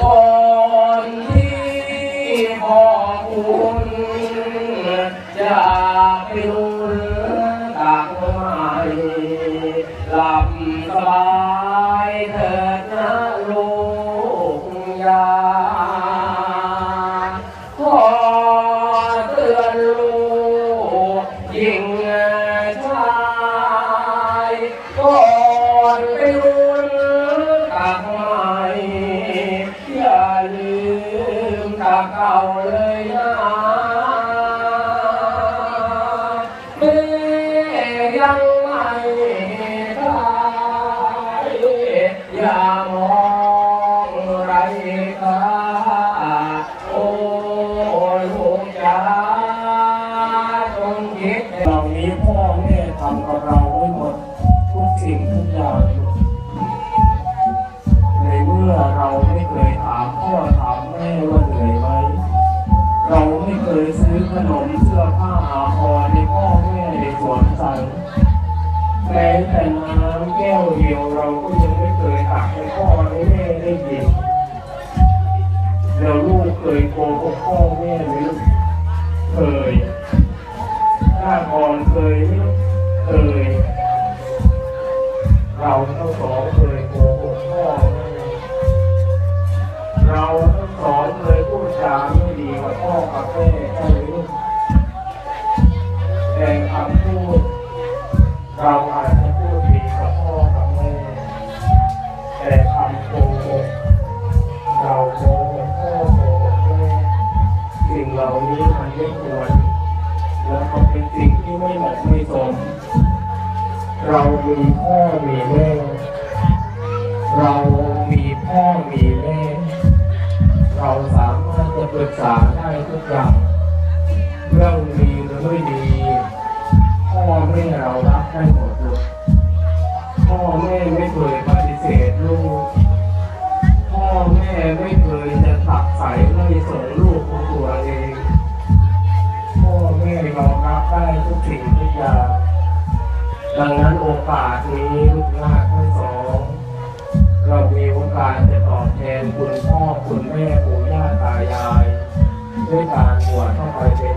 ก่อนที่ขอคุณจะเป็นตักไม้ โอ้ยโหจ้าจงคิดเหานี้พ่อแม่ทำกับเราไว้หมดทุกสิ่งทุกอย่างในเมื่อเราไม่เคยถามพ่อถามแม่เหยไหมเราไม่เคยซื้อขนมเสื้อผ้าอาภรในพ่อแม่ในสวนใจแม้แต่น้ำแก้วเดียวเราก็ยังไม่เคยตักให้พ่อ และมันเป็นสิ่งที่ไม่เหมาะไม่สม เรามีพ่อมีแม่ เรามีพ่อมีแม่ 非常把上